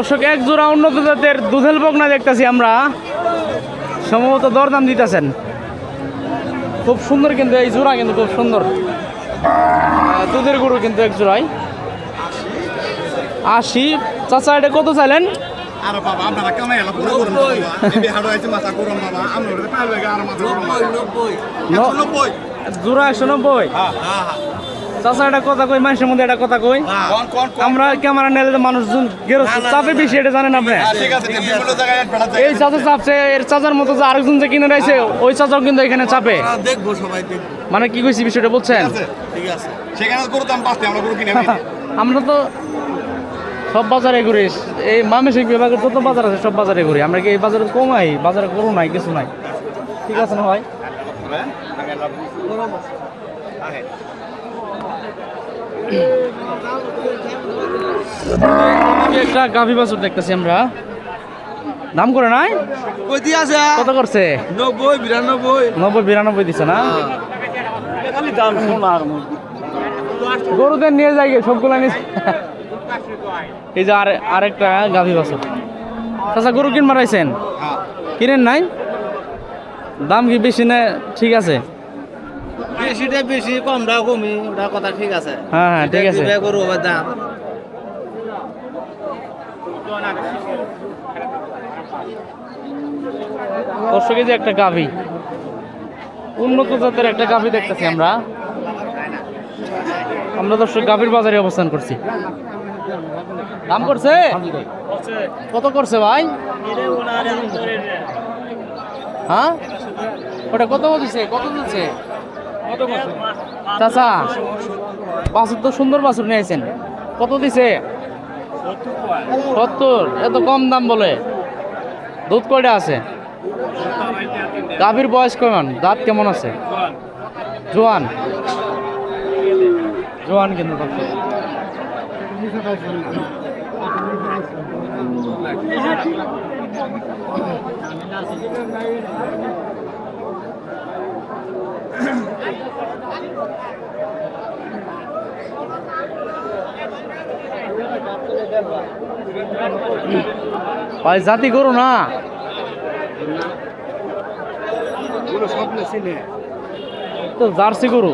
দর্শক এক জোড়া উন্নত জাতের দুধেল বকনা দেখতেছি আমরা। সম্ভবত দরদাম দিতেছেন। খুব সুন্দর কিন্তু এই জোড়া কিন্তু খুব সুন্দর। দুধের গরু কিন্তু এক জোড়াই। আশি চাচা এটা কত চাইলেন? জোড়া একশো নব্বই। হ্যাঁ হ্যাঁ। চাচা এটা কথা কই? মানুষের মধ্যে এটা কথা কই? কোন কোন কোন? আমরা ক্যামেরা মানুষজন গেরো চাপে বেশি এটা জানেন আপনি? হ্যাঁ, এই চাচা চাপছে এর চাচার মতো যে আরেকজন যে কিনে রয়েছে ওই চাচাও কিন্তু এখানে চাপে। দেখব সবাই মানে কি কইছি বিষয়টা বলছেন? ঠিক আছে সেখানে গরু দাম পাঁচটি আমরা গরু কিনে আমরা তো সব বাজারে ঘুরি। এই মামেসিক বিভাগের যত বাজার আছে সব বাজারে ঘুরি। আমরা কি এই বাজারে কমাই বাজারে গরু নাই কিছু নাই। ঠিক আছে না ভাই? একটা গাভী বাছুর দেখতেছি আমরা। দাম করে নাই? কই দিয়ে আছে। কত করছে? নব্বই বিরানব্বই। নব্বই বিরানব্বই দিছে না? খালি দাম সোনার গরুদের নিয়ে যাই সবগুলা নিয়ে এই যে আর আরেকটা গাভী বাছুর। চাচা গরু কিন মারাইছেন কিনেন নাই? দাম কি বেশি না ঠিক আছে? বেশিটা বেশি কমটা কমি ওটা কথা ঠিক আছে। হ্যাঁ হ্যাঁ ঠিক আছে। করু হবে দাম। দর্শক যে একটা গাভী। উন্নত জাতের একটা গাভী দেখতেছি আমরা। আমরা দর্শক গাভীর বাজারে অবস্থান করছি। দাম করছে? কত করছে ভাই? হ্যাঁ? ওটা কত দিছে? কত দিচ্ছে চাচা, বাছুর তো সুন্দর বাছুর নিয়েছেন কত দিছে? সত্তর। এত কম দাম বলে। দুধ কয়টা আছে? গাভীর বয়স কেমন? দাঁত কেমন আছে? জোয়ান। জোয়ান কিন্তু। ভাই জাতি করো না? তো জার্সি গরু?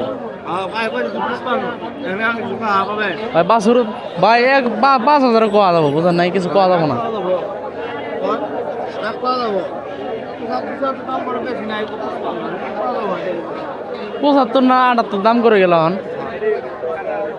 ভাই এক পাঁচ হাজার কোয়া যাব বুঝলেন নাই কিছু কোয়া যাব না। পঁচাত্তর না আটাত্তর দাম করে গেলাম।